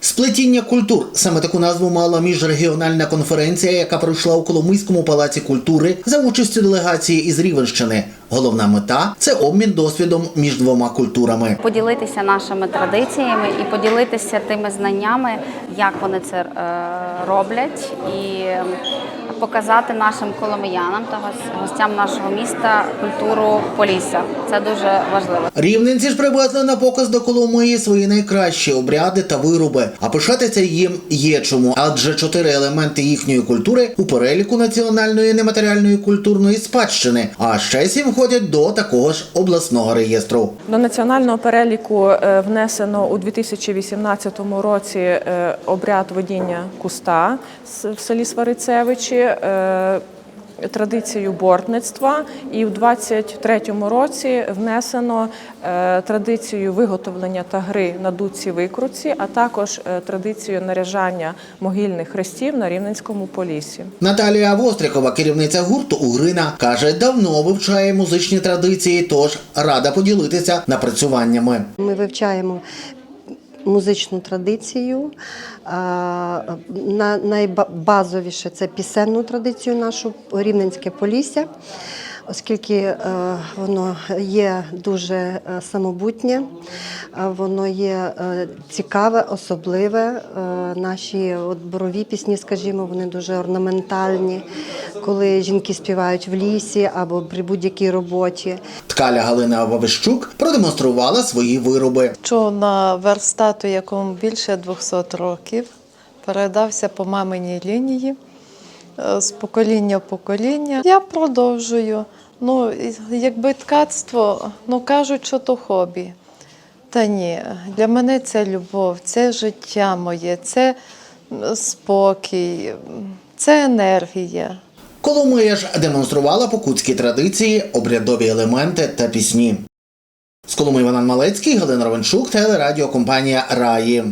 Сплетіння культур саме таку назву мала міжрегіональна конференція, яка пройшла у Коломийському палаці культури за участю делегації із Рівенщини. Головна мета це обмін досвідом між двома культурами. поділитися нашими традиціями і поділитися тими знаннями, як вони це е, роблять, і показати нашим коломиянам та гос- гостям нашого міста культуру Полісся. Це дуже важливо. Рівненці ж привезли на показ до Коломиї свої найкращі обряди та вироби. А пишатися їм є чому, адже чотири елементи їхньої культури у переліку національної нематеріальної культурної спадщини, а ще сім входять до такого ж обласного реєстру. До національного переліку е, внесено у 2018 році е, обряд водіння куста в селі Сварицевичі, е, традицію бортництва, і в 2023 році внесено е, традицію виготовлення та гри на дудці викрутці, а також е, традицію наряжання могильних хрестів на Рівненському полісі. Наталія Вострикова, керівниця гурту Угрина, каже, давно вивчає музичні традиції, тож рада поділитися напрацюваннями. Ми вивчаємо музичну традицію. Найбазовіше це пісенну традицію нашу Рівненське Полісся, оскільки е, воно є дуже е, самобутнє, е, воно є цікаве, особливе. Наші от борові пісні, скажімо, вони дуже орнаментальні, коли жінки співають в лісі або при будь-якій роботі. Ткаля Галина Вавищук продемонструвала свої вироби. що на верстату, якому більше 200 років, передався по маминій лінії з покоління в покоління. Я продовжую. Ну, якби ткацтво, ну кажуть, що то хобі. Та ні, для мене це любов, це життя моє, це спокій, це енергія. Коломия ж демонструвала покутські традиції, обрядові елементи та пісні. З Коломиї Іван Малецький, Галина Ровенчук, телерадіокомпанія Раї.